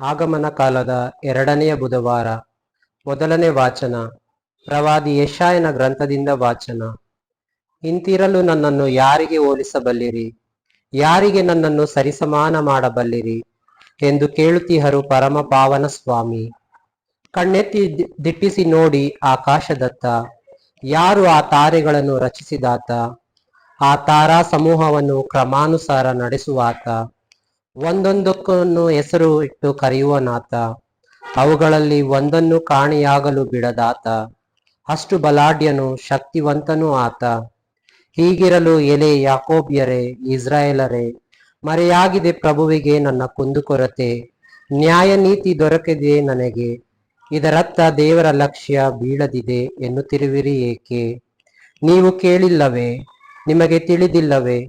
ಆಗಮನ ಕಾಲದ ಎರಡನೆಯ ಬುಧವಾರ. ಮೊದಲನೇ ವಾಚನ, ಪ್ರವಾದಿ ಯಶಾಯನ ಗ್ರಂಥದಿಂದ ವಾಚನ. ಇಂತಿರಲು ನನ್ನನ್ನು ಯಾರಿಗೆ ಹೋಲಿಸಬಲ್ಲಿರಿ? ಯಾರಿಗೆ ನನ್ನನ್ನು ಸರಿಸಮಾನ ಮಾಡಬಲ್ಲಿರಿ? ಎಂದು ಕೇಳುತ್ತಿಹರು ಪರಮ ಪಾವನ ಸ್ವಾಮಿ ಕಣ್ಣೆತ್ತಿ ದಿಟ್ಟಿಸಿ ನೋಡಿ ಆಕಾಶದತ್ತ. ಯಾರು ಆ ತಾರೆಗಳನ್ನು ರಚಿಸಿದಾತ? ಆ ತಾರಾ ಸಮೂಹವನ್ನು ಕ್ರಮಾನುಸಾರ ನಡೆಸುವಾತ? ಒಂದೊಂದಕ್ಕನ್ನು ಹೆಸರು ಇಟ್ಟು ಕರೆಯುವ ನಾತ ಅವುಗಳಲ್ಲಿ ಒಂದನ್ನು ಕಾಣೆಯಾಗಲು ಬಿಡದಾತ. ಅಷ್ಟು ಬಲಾಢ್ಯನು, ಶಕ್ತಿವಂತನೂ ಆತ. ಹೀಗಿರಲು ಎಲೆ ಯಾಕೋಬ್ಯರೇ, ಇಸ್ರಾಯೇಲರೇ, ಮರೆಯಾಗಿದೆ ಪ್ರಭುವಿಗೆ ನನ್ನ ಕುಂದುಕೊರತೆ. ನ್ಯಾಯ ನೀತಿ ದೊರಕಿದೆ ನನಗೆ. ಇದರತ್ತ ದೇವರ ಲಕ್ಷ್ಯ ಬೀಳದಿದೆ ಎನ್ನುತ್ತಿರುವಿರಿ ಏಕೆ? ನೀವು ಕೇಳಿಲ್ಲವೇ? ನಿಮಗೆ ತಿಳಿದಿಲ್ಲವೇ?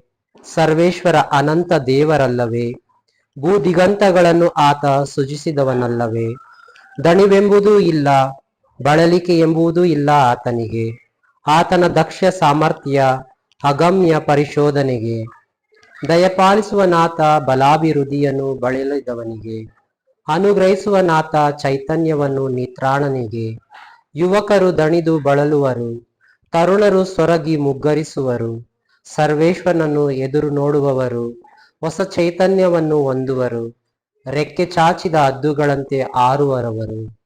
ಸರ್ವೇಶ್ವರ ಅನಂತ ದೇವರಲ್ಲವೇ? ಭೂದಿಗಂತಗಳನ್ನು ಆತ ಸೃಜಿಸಿದವನಲ್ಲವೇ? ದಣಿವೆಂಬುದೂ ಇಲ್ಲ ಬಳಲಿಕೆ ಎಂಬುದೂ ಇಲ್ಲ ಆತನಿಗೆ. ಆತನ ದಕ್ಷ ಸಾಮರ್ಥ್ಯ ಅಗಮ್ಯ ಪರಿಶೋಧನೆಗೆ. ದಯಪಾಲಿಸುವನಾತ ಬಲಾಭಿವೃದ್ಧಿಯನ್ನು ಬಳಲಿದವನಿಗೆ. ಅನುಗ್ರಹಿಸುವನಾತ ಚೈತನ್ಯವನ್ನು ನಿತ್ರಾಣನಿಗೆ. ಯುವಕರು ದಣಿದು ಬಳಲುವರು, ತರುಣರು ಸೊರಗಿ ಮುಗ್ಗರಿಸುವರು, ಸರ್ವೇಶ್ವರನನ್ನು ಎದುರು ನೋಡುವವರು. ಹೊಸ ಚೈತನ್ಯವನ್ನು ಹೊಂದುವರು. ರೆಕ್ಕೆ ಚಾಚಿದ ಹದ್ದುಗಳಂತೆ ಆರುವರವರು.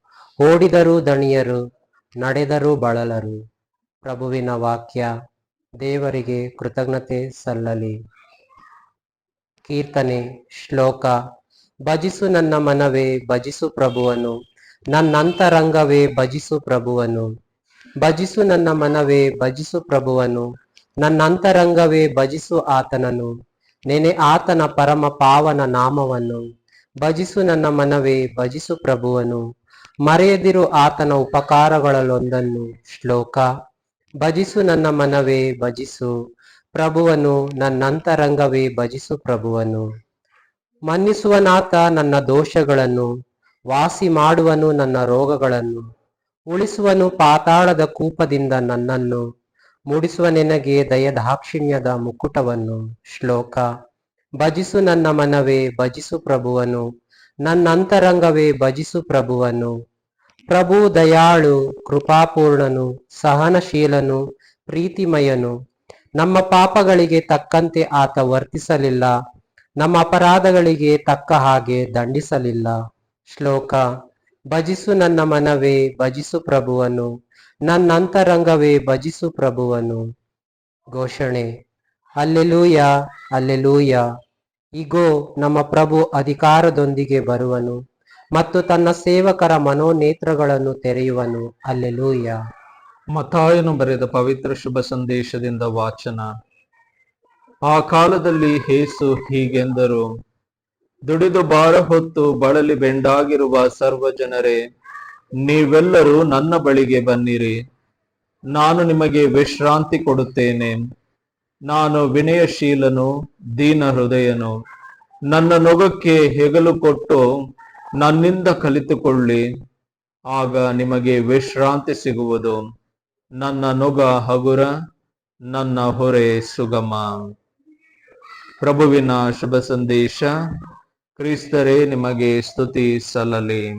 ಓಡಿದರೂ ದಣಿಯರು, ನಡೆದರೂ ಬಳಲರು. ಪ್ರಭುವಿನ ವಾಕ್ಯ, ದೇವರಿಗೆ ಕೃತಜ್ಞತೆ ಸಲ್ಲಲಿ. ಕೀರ್ತನೆ, ಶ್ಲೋಕ, ಭಜಿಸು ನನ್ನ ಮನವೇ, ಭಜಿಸು ಪ್ರಭುವನು. ನನ್ನಂತರಂಗವೇ, ಭಜಿಸು ಪ್ರಭುವನು. ಭಜಿಸು ನನ್ನ ಮನವೇ, ಭಜಿಸು ಪ್ರಭುವನು. ನನ್ನಂತರಂಗವೇ, ಭಜಿಸು ಆತನನು. ನೆನೆ ಆತನ ಪರಮ ಪಾವನ ನಾಮವನ್ನು. ಭಜಿಸು ನನ್ನ ಮನವೇ, ಭಜಿಸು ಪ್ರಭುವನು. ಮರೆಯದಿರು ಆತನ ಉಪಕಾರಗಳಲ್ಲೊಂದನ್ನು. ಶ್ಲೋಕ. ಭಜಿಸು ನನ್ನ ಮನವೇ, ಭಜಿಸು ಪ್ರಭುವನು. ನನ್ನಂತರಂಗವೇ, ಭಜಿಸು ಪ್ರಭುವನು. ಮನ್ನಿಸುವನಾತ ನನ್ನ ದೋಷಗಳನ್ನು. ವಾಸಿ ಮಾಡುವನು ನನ್ನ ರೋಗಗಳನ್ನು. ಉಳಿಸುವನು ಪಾತಾಳದ ಕೂಪದಿಂದ ನನ್ನನ್ನು. ಮೂಡಿಸುವ ನಿನಗೆ ದಯದಾಕ್ಷಿಣ್ಯದ ಮುಕುಟವನ್ನು. ಶ್ಲೋಕ. ಭಜಿಸು ನನ್ನ ಮನವೇ, ಭಜಿಸು ಪ್ರಭುವನು. ನನ್ನಂತರಂಗವೇ, ಭಜಿಸು ಪ್ರಭುವನು. ಪ್ರಭು ದಯಾಳು, ಕೃಪಾಪೂರ್ಣನು, ಸಹನಶೀಲನು, ಪ್ರೀತಿಮಯನು. ನಮ್ಮ ಪಾಪಗಳಿಗೆ ತಕ್ಕಂತೆ ಆತ ವರ್ತಿಸಲಿಲ್ಲ. ನಮ್ಮ ಅಪರಾಧಗಳಿಗೆ ತಕ್ಕ ಹಾಗೆ ದಂಡಿಸಲಿಲ್ಲ. ಶ್ಲೋಕ. ಭಜಿಸು ನನ್ನ ಮನವೇ, ಭಜಿಸು ಪ್ರಭುವನು. ನನ್ನಂತರಂಗವೇ ಭಜಿಸು ಪ್ರಭುವನು. ಘೋಷಣೆ ಅಲ್ಲೆಲೂಯ ಅಲ್ಲೆಲೂಯ ಇಗೋ, ನಮ್ಮ ಪ್ರಭು ಅಧಿಕಾರದೊಂದಿಗೆ ಬರುವನು ಮತ್ತು ತನ್ನ ಸೇವಕರ ಮನೋನೇತ್ರಗಳನ್ನು ತೆರೆಯುವನು. ಅಲ್ಲೆಲೂಯ ಮತಾಯನು ಬರೆದ ಪವಿತ್ರ ಶುಭ ಸಂದೇಶದಿಂದ ವಾಚನ. ಆ ಕಾಲದಲ್ಲಿ ಹೇಸು ಹೀಗೆಂದರು, ದುಡಿದು ಬಾರ ಹೊತ್ತು ಬಳಲಿ ಬೆಂಡಾಗಿರುವ ಸರ್ವ ಜನರೇ ನೀವೆಲ್ಲರೂ ನನ್ನ ಬಳಿಗೆ ಬನ್ನಿರಿ. ನಾನು ನಿಮಗೆ ವಿಶ್ರಾಂತಿ ಕೊಡುತ್ತೇನೆ. ನಾನು ವಿನಯಶೀಲನು, ದೀನ ಹೃದಯನು. ನನ್ನ ನೊಗಕ್ಕೆ ಹೆಗಲು ಕೊಟ್ಟು ನನ್ನಿಂದ ಕಲಿತುಕೊಳ್ಳಿ. ಆಗ ನಿಮಗೆ ವಿಶ್ರಾಂತಿ ಸಿಗುವುದು. ನನ್ನ ನೊಗ ಹಗುರ, ನನ್ನ ಹೊರೆ ಸುಗಮ. ಪ್ರಭುವಿನ ಶುಭ ಸಂದೇಶ, ಕ್ರಿಸ್ತರೇ ನಿಮಗೆ ಸ್ತುತಿ ಸಲ್ಲಲಿ.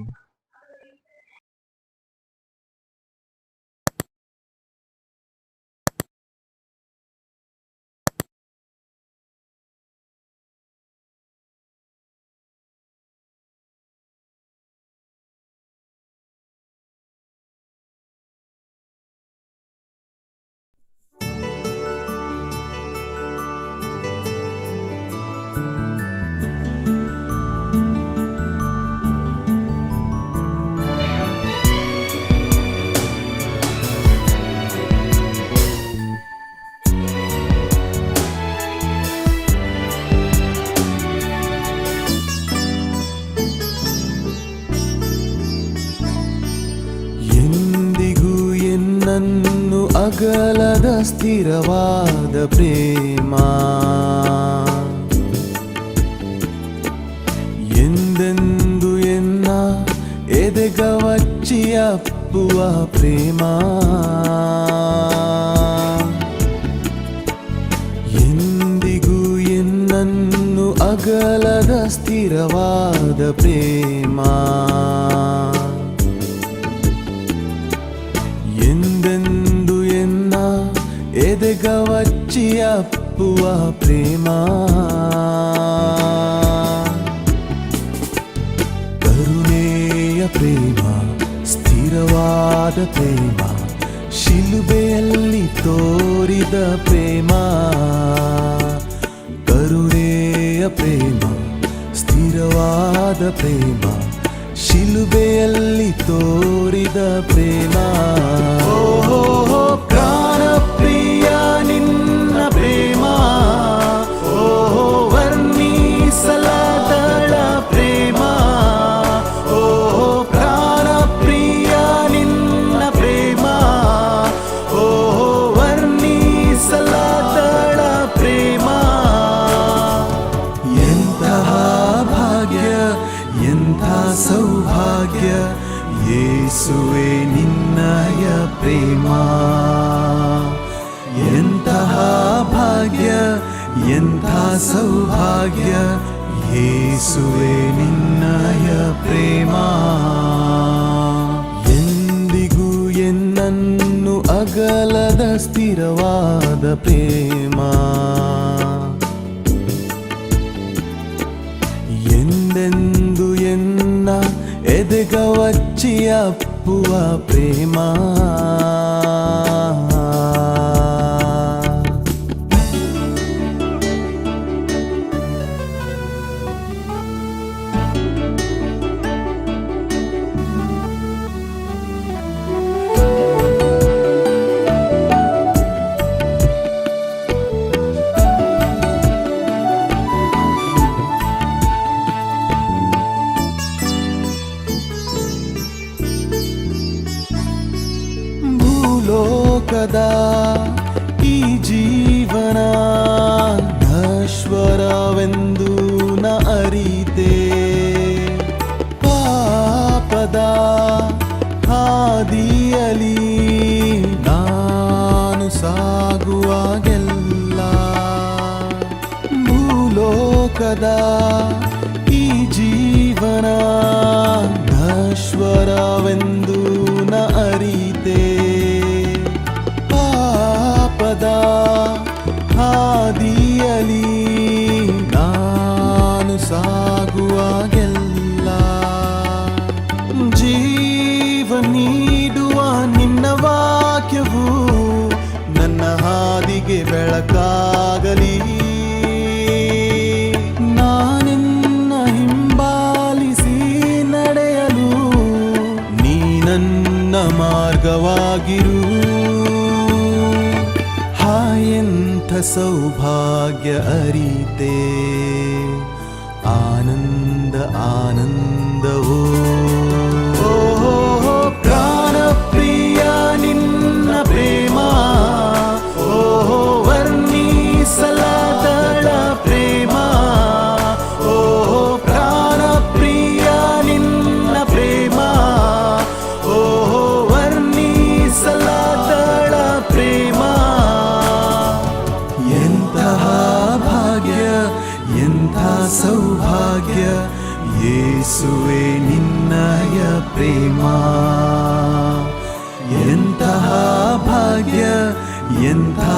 ಎನ್ನನ್ನು ಅಗಲದ ಸ್ಥಿರವಾದ ಪ್ರೇಮ. ಎಂದೆಂದು ಎನ್ನ ಎದೆಗವಚ್ಚಿ ಅಪ್ಪುವ ಪ್ರೇಮ. ಎಂದಿಗೂ ಎನ್ನನ್ನು ಅಗಲದ ಸ್ಥಿರ ಸ್ಥಿರವಾದ ಪ್ರೇಮ. ಎದೆಗವಚ್ಚಿ ಅಪ್ಪುವ ಪ್ರೇಮ? ಕರುಣೆಯ ಪ್ರೇಮ, ಸ್ಥಿರವಾದ ಪ್ರೇಮ, ಶಿಲುಬೆಯಲ್ಲಿ ತೋರಿದ ಪ್ರೇಮ. ಕರುಣೆಯ ಪ್ರೇಮ, ಸ್ಥಿರವಾದ ಪ್ರೇಮ, ಶಿಲುಬೆಯಲ್ಲಿ ತೋರಿದ ಪ್ರೇಮ. ಎಂಥ ಸೌಭಾಗ್ಯ, ಯೇಸುವೆ ನಿನ್ನಯ ಪ್ರೇಮ. ಎಂದಿಗೂ ಎನ್ನನ್ನು ಅಗಲದ ಸ್ಥಿರವಾದ ಪ್ರೇಮ. ಎಂದೆಂದು ಎನ್ನ ಎದೆಗವಚ್ಚಿ ಅಪ್ಪುವ ಪ್ರೇಮ. ಹಾದಿಯಲಿ ನಾನು ಸಾಗುವಾಗೆಲ್ಲ ಭೂಲೋಕದ ಈ ಜೀವನ ನಶ್ವರವೆಂದು ನ ಅರಿತೆ. ಪಾಪದ ಹಾದಿಯಲಿ ಮಾರ್ಗವಾಗಿರು. ಹಾಯಂಥ ಸೌಭಾಗ್ಯ ಅರಿತೆ. ಆನಂದ ಆನಂದವೋ.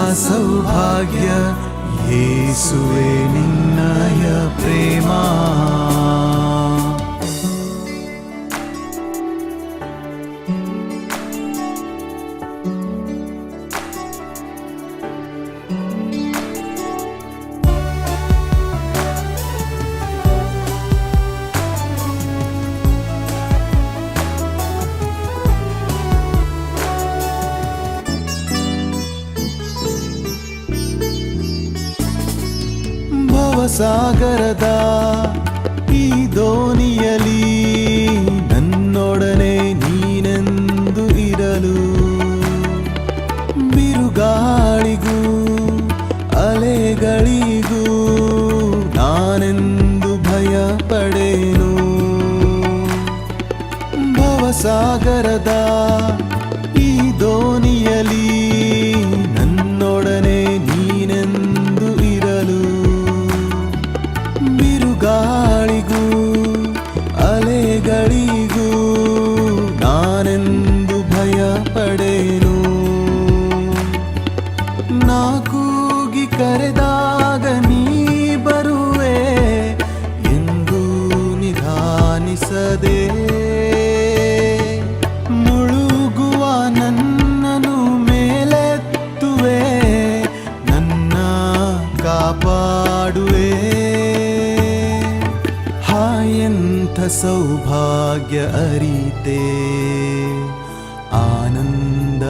ಎಂಥ ಸೌಭಾಗ್ಯ ಯೇಸುವೆ ನಿನ್ನಯ सागरदा। ಬಿರುಗಾಳಿಗೂ ಅಲೆಗಳಿಗೂ ಬಿರುಗಾಳಿಗೂ ಸೌಭಾಗ್ಯ ಅರಿತೆ ಆನಂದ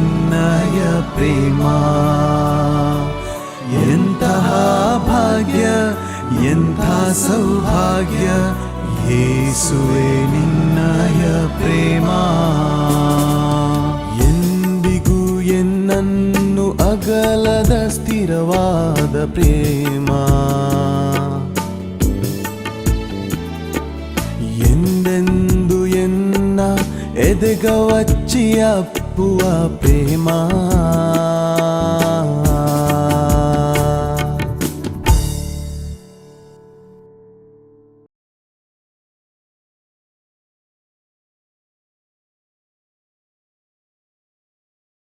ನಿನ್ನಯ ಪ್ರೇಮ. ಎಂತಹ ಭಾಗ್ಯ ಎಂಥ ಸೌಭಾಗ್ಯ ಯೇಸುವೆ ನಿನ್ನಯ ಪ್ರೇಮ. ಎಂದಿಗೂ ಎನ್ನನ್ನು ಅಗಲದ ಸ್ಥಿರವಾದ ಪ್ರೇಮ. ಎನ್ನ ಎದೆಗವಚ್ಚಿ ಅಪ್ಪುವ ಪ್ರೇಮ